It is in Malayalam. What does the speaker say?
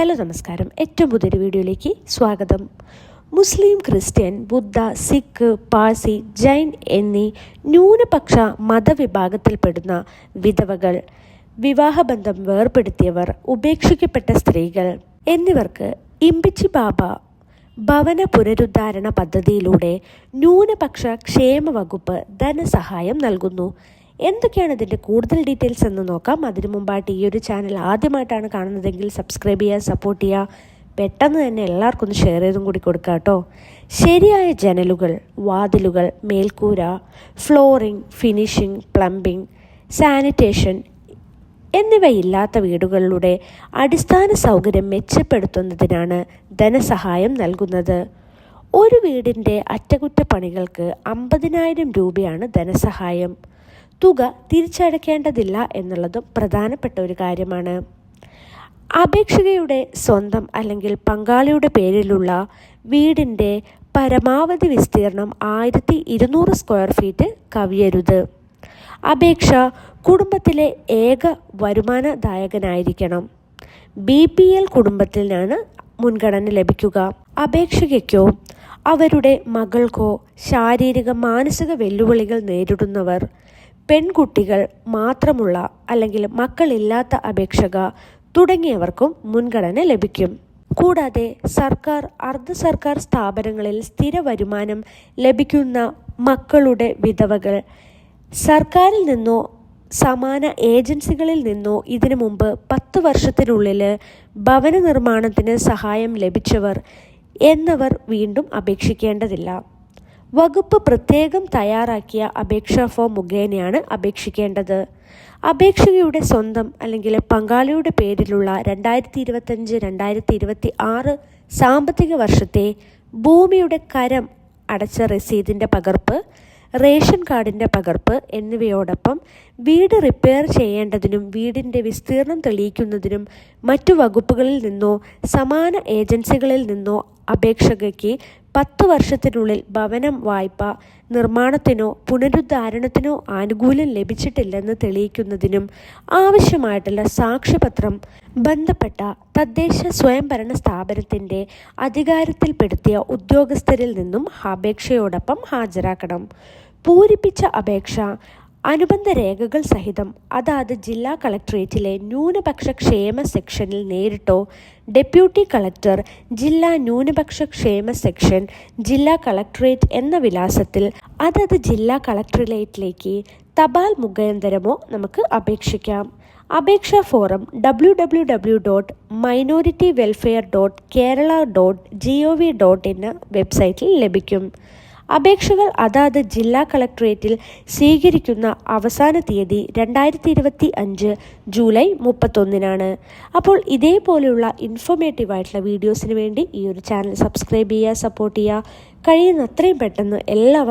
ഹലോ നമസ്കാരം. ഏറ്റവും പുതിയൊരു വീഡിയോയിലേക്ക് സ്വാഗതം. മുസ്ലിം ക്രിസ്ത്യൻ ബുദ്ധ സിഖ് പാഴ്സി ജൈൻ എന്നീ ന്യൂനപക്ഷ മതവിഭാഗത്തിൽപ്പെടുന്ന വിധവകൾ വിവാഹബന്ധം വേർപെടുത്തിയവർ ഉപേക്ഷിക്കപ്പെട്ട സ്ത്രീകൾ എന്നിവർക്ക് ഇമ്പിച്ചി ബാബ ഭവന പുനരുദ്ധാരണ പദ്ധതിയിലൂടെ ന്യൂനപക്ഷ ക്ഷേമ വകുപ്പ് ധനസഹായം നൽകുന്നു. എന്തൊക്കെയാണ് ഇതിന്റെ കൂടുതൽ ഡീറ്റെയിൽസ് എന്ന് നോക്കാം. അതിനു മുമ്പായിട്ട് ഈ ഒരു ചാനൽ ആദ്യമായിട്ടാണ് കാണുന്നതെങ്കിൽ സബ്സ്ക്രൈബ് ചെയ്യുക സപ്പോർട്ട് ചെയ്യുക. പെട്ടെന്ന് തന്നെ എല്ലാവർക്കും ഒന്ന് ഷെയർ ചെയ്തും കൂടി കൊടുക്കുക കേട്ടോ. ശരിയായ ജനലുകൾ വാതിലുകൾ മേൽക്കൂര ഫ്ലോറിംഗ് ഫിനിഷിംഗ് പ്ലംബിംഗ് സാനിറ്റേഷൻ എന്നിവയില്ലാത്ത വീടുകളുടെ അടിസ്ഥാന സൗകര്യം മെച്ചപ്പെടുത്തുന്നതിനാണ് ധനസഹായം നൽകുന്നത്. ഒരു വീടിന്റെ അറ്റകുറ്റപ്പണികൾക്ക് അമ്പതിനായിരം രൂപയാണ് ധനസഹായം. തുക തിരിച്ചടയ്ക്കേണ്ടതില്ല എന്നുള്ളതും പ്രധാനപ്പെട്ട ഒരു കാര്യമാണ്. അപേക്ഷകയുടെ സ്വന്തം അല്ലെങ്കിൽ പങ്കാളിയുടെ പേരിലുള്ള വീടിന്റെ പരമാവധി വിസ്തീർണം ആയിരത്തി ഇരുന്നൂറ് സ്ക്വയർ ഫീറ്റ് കവിയരുത്. അപേക്ഷ കുടുംബത്തിലെ ഏക വരുമാനദായകനായിരിക്കണം. ബി പി എൽ കുടുംബത്തിനാണ് മുൻഗണന ലഭിക്കുക. അപേക്ഷകയ്ക്കോ അവരുടെ മകൾക്കോ ശാരീരിക മാനസിക വെല്ലുവിളികൾ നേരിടുന്നവർ പെൺകുട്ടികൾ മാത്രമുള്ള അല്ലെങ്കിൽ മക്കളില്ലാത്ത അപേക്ഷക തുടങ്ങിയവർക്കും മുൻഗണന ലഭിക്കും. കൂടാതെ സർക്കാർ അർദ്ധ സർക്കാർ സ്ഥാപനങ്ങളിൽ സ്ഥിര വരുമാനം ലഭിക്കുന്ന മക്കളുടെ വിധവകൾ സർക്കാരിൽ നിന്നോ സമാന ഏജൻസികളിൽ നിന്നോ ഇതിനു മുമ്പ് പത്ത് വർഷത്തിനുള്ളിൽ ഭവന നിർമ്മാണത്തിന് സഹായം ലഭിച്ചവർ എന്നവർ വീണ്ടും അപേക്ഷിക്കേണ്ടതില്ല. വകുപ്പ് പ്രത്യേകം തയ്യാറാക്കിയ അപേക്ഷാ ഫോം മുഖേനയാണ് അപേക്ഷിക്കേണ്ടത്. അപേക്ഷകയുടെ സ്വന്തം അല്ലെങ്കിൽ പങ്കാളിയുടെ പേരിലുള്ള രണ്ടായിരത്തി ഇരുപത്തഞ്ച് രണ്ടായിരത്തി ഇരുപത്തി ആറ് സാമ്പത്തിക വർഷത്തെ ഭൂമിയുടെ കരം അടച്ച രസീതിന്റെ പകർപ്പ് റേഷൻ കാർഡിന്റെ പകർപ്പ് എന്നിവയോടൊപ്പം വീട് റിപ്പയർ ചെയ്യേണ്ടതിനും വീടിന്റെ വിസ്തീർണം തെളിയിക്കുന്നതിനും മറ്റു വകുപ്പുകളിൽ നിന്നോ സമാന ഏജൻസികളിൽ നിന്നോ അപേക്ഷകയ്ക്ക് പത്ത് വർഷത്തിനുള്ളിൽ ഭവനം വായ്പ നിർമ്മാണത്തിനോ പുനരുദ്ധാരണത്തിനോ ആനുകൂല്യം ലഭിച്ചിട്ടില്ലെന്ന് തെളിയിക്കുന്നതിനും ആവശ്യമായിട്ടുള്ള സാക്ഷ്യപത്രം ബന്ധപ്പെട്ട തദ്ദേശ സ്വയംഭരണ സ്ഥാപനത്തിന്റെ അധികാരത്തിൽപ്പെടുത്തിയ ഉദ്യോഗസ്ഥരിൽ നിന്നും അപേക്ഷയോടൊപ്പം ഹാജരാക്കണം. പൂരിപ്പിച്ച അപേക്ഷ അനുബന്ധ രേഖകൾ സഹിതം അതാത് ജില്ലാ കളക്ടറേറ്റിലെ ന്യൂനപക്ഷ ക്ഷേമ സെക്ഷനിൽ നേരിട്ടോ? ഡെപ്യൂട്ടി കളക്ടർ ജില്ലാ ന്യൂനപക്ഷ ക്ഷേമ സെക്ഷൻ ജില്ലാ കളക്ടറേറ്റ് എന്ന വിലാസത്തിൽ അതത് ജില്ലാ കളക്ടറേറ്റിലേക്ക് തപാൽ മുഖാന്തരമോ നമുക്ക് അപേക്ഷിക്കാം. അപേക്ഷാ form W W W dot minority welfare dot Kerala dot G O V dot in വെബ്സൈറ്റിൽ ലഭിക്കും. അപേക്ഷകൾ അതാത് ജില്ലാ കളക്ടറേറ്റിൽ സ്വീകരിക്കുന്ന അവസാന തീയതി രണ്ടായിരത്തി ഇരുപത്തി അഞ്ച് ജൂലൈ മുപ്പത്തൊന്നിനാണ്. അപ്പോൾ ഇതേപോലെയുള്ള ഇൻഫോർമേറ്റീവ് ആയിട്ടുള്ള വീഡിയോസിന് വേണ്ടി ഈ ഒരു ചാനൽ സബ്സ്ക്രൈബ് ചെയ്യുക സപ്പോർട്ട് ചെയ്യുക. കഴിയുന്ന അത്രയും പെട്ടെന്ന് എല്ലാവർക്കും